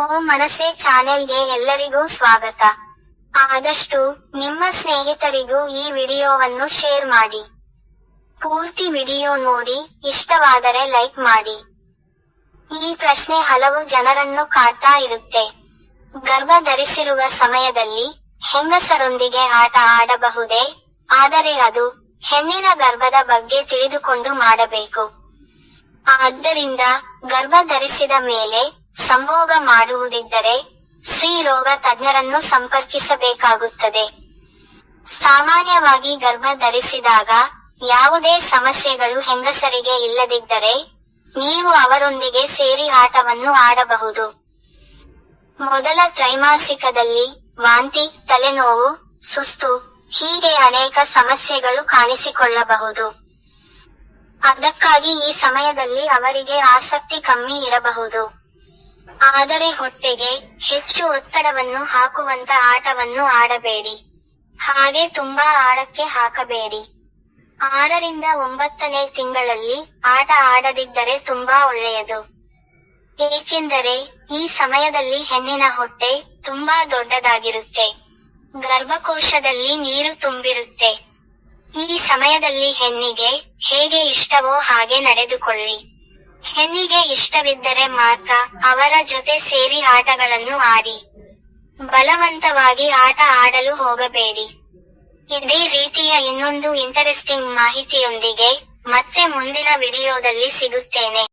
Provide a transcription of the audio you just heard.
ಓ ಮನಸೆ ಚಾನೆಲ್ಗೆ ಎಲ್ಲರಿಗೂ ಸ್ವಾಗತ. ಆದಷ್ಟು ನಿಮ್ಮ ಸ್ನೇಹಿತರಿಗೂ ಈ ವಿಡಿಯೋವನ್ನು ಶೇರ್ ಮಾಡಿ. ಪೂರ್ತಿ ವಿಡಿಯೋ ನೋಡಿ, ಇಷ್ಟವಾದರೆ ಲೈಕ್ ಮಾಡಿ. ಈ ಪ್ರಶ್ನೆ ಹಲವು ಜನರನ್ನು ಕಾಡ್ತಾ ಇರುತ್ತೆ. ಗರ್ಭ ಧರಿಸಿರುವ ಸಮಯದಲ್ಲಿ ಹೆಂಗಸರೊಂದಿಗೆ ಆಟ ಆಡಬಹುದೇ? ಆದರೆ ಅದು ಹೆಣ್ಣಿನ ಗರ್ಭದ ಬಗ್ಗೆ ತಿಳಿದುಕೊಂಡು ಮಾಡಬೇಕು. ಆದ್ದರಿಂದ ಗರ್ಭ ಧರಿಸಿದ ಮೇಲೆ ಸಂಭೋಗ ಮಾಡುವುದಿದ್ದರೆ ಸ್ತ್ರೀ ರೋಗ ತಜ್ಞರನ್ನು ಸಂಪರ್ಕಿಸಬೇಕಾಗುತ್ತದೆ. ಸಾಮಾನ್ಯವಾಗಿ ಗರ್ಭ ಧರಿಸಿದಾಗ ಯಾವುದೇ ಸಮಸ್ಯೆಗಳು ಹೆಂಗಸರಿಗೆ ಇಲ್ಲದಿದ್ದರೆ ನೀವು ಅವರೊಂದಿಗೆ ಸೇರಿ ಆಟವನ್ನು ಆಡಬಹುದು. ಮೊದಲ ತ್ರೈಮಾಸಿಕದಲ್ಲಿ ವಾಂತಿ, ತಲೆನೋವು, ಸುಸ್ತು ಹೀಗೆ ಅನೇಕ ಸಮಸ್ಯೆಗಳು ಕಾಣಿಸಿಕೊಳ್ಳಬಹುದು. ಅದಕ್ಕಾಗಿ ಈ ಸಮಯದಲ್ಲಿ ಅವರಿಗೆ ಆಸಕ್ತಿ ಕಮ್ಮಿ ಇರಬಹುದು. ಆದರೆ ಹೊಟ್ಟೆಗೆ ಹೆಚ್ಚು ಒತ್ತಡವನ್ನು ಹಾಕುವಂತ ಆಟವನ್ನು ಆಡಬೇಡಿ. ಹಾಗೆ ತುಂಬಾ ಆಳಕ್ಕೆ ಹಾಕಬೇಡಿ. ಆರರಿಂದ ಒಂಬತ್ತನೇ ತಿಂಗಳಲ್ಲಿ ಆಟ ಆಡದಿದ್ದರೆ ತುಂಬಾ ಒಳ್ಳೆಯದು. ಏಕೆಂದರೆ ಈ ಸಮಯದಲ್ಲಿ ಹೆಣ್ಣಿನ ಹೊಟ್ಟೆ ತುಂಬಾ ದೊಡ್ಡದಾಗಿರುತ್ತೆ. ಗರ್ಭಕೋಶದಲ್ಲಿ ನೀರು ತುಂಬಿರುತ್ತೆ. ಈ ಸಮಯದಲ್ಲಿ ಹೆಣ್ಣಿಗೆ ಹೇಗೆ ಇಷ್ಟವೋ ಹಾಗೆ ನಡೆದುಕೊಳ್ಳಿ. ಹೆಣ್ಣಿಗೆ ಇಷ್ಟವಿದ್ದರೆ ಮಾತ್ರ ಅವರ ಜೊತೆ ಸೇರಿ ಆಟಗಳನ್ನು ಆಡಿ. ಬಲವಂತವಾಗಿ ಆಟ ಆಡಲು ಹೋಗಬೇಡಿ. ಇದೇ ರೀತಿಯ ಇನ್ನೊಂದು ಇಂಟರೆಸ್ಟಿಂಗ್ ಮಾಹಿತಿಯೊಂದಿಗೆ ಮತ್ತೆ ಮುಂದಿನ ವಿಡಿಯೋದಲ್ಲಿ ಸಿಗುತ್ತೇನೆ.